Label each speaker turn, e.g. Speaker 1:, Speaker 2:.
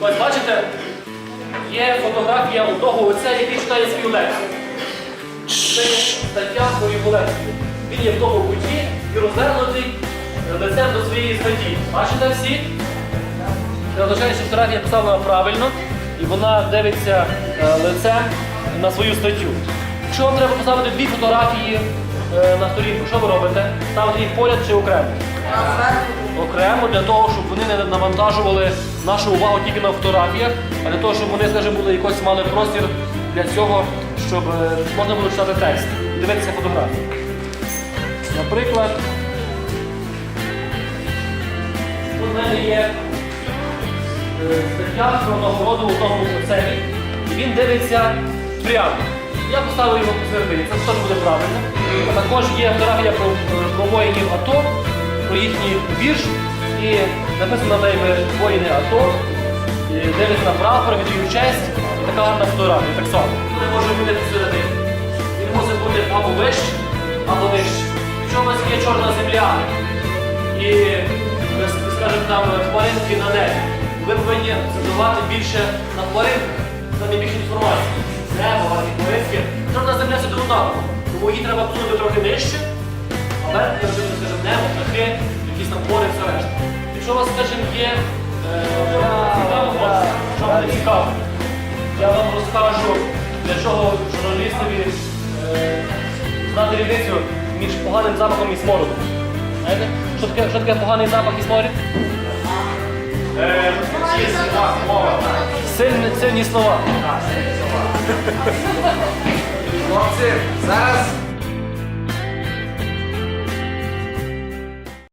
Speaker 1: Ось бачите, є фотографія одного отця, який читає свою лекцію. Це стаття про його лекцію. Він є в тому куті і розвернутий лицем до своєї статті. Бачите всі? Це означає, що фотографія поставлена правильно і вона дивиться е, лицем на свою статтю. Якщо вам треба поставити дві фотографії е, на сторінку, що ви робите? Ставите їх поряд чи окремо? Окремо для того, щоб вони не навантажували нашу увагу тільки на фотографіях, а для того, щоб вони, скажімо, були якось мали простір для цього, щоб е, можна було читати текст дивитися фотографії. Наприклад, в мене є е, стаття про нагороду одному отцеві, і він дивиться прямо. Я поставив його посередині, це теж буде правильно. Також є фотографія про, е, про воїнів АТО, про їхній вірш, і написано на неї воїни АТО, і дивиться на прапор, віддаю честь, і така гарна фотографія, так само. Не може бути посередині. Він мусить бути або вище, або нижче. Якщо у вас є чорна земля, і, ми скажемо, там хмаринки на небі. Ви повинні задавати більше на хмаринках, там є більше інформації. Небо, хмаринки. Чорна земля це однаково. Тому її треба посунути трохи нижче, верхня вже, скажімо, небо, птахи, якісь там гори, все решта. Якщо у вас, скажімо, є е, цікаво, що вам не цікаво, я вам розкажу, для чого журналістові е, знати різницю між поганим запахом і смородом. Знаєте, що таке, що таке поганий запах і сморід? Сильні, сильні слова.
Speaker 2: Хлопці, зараз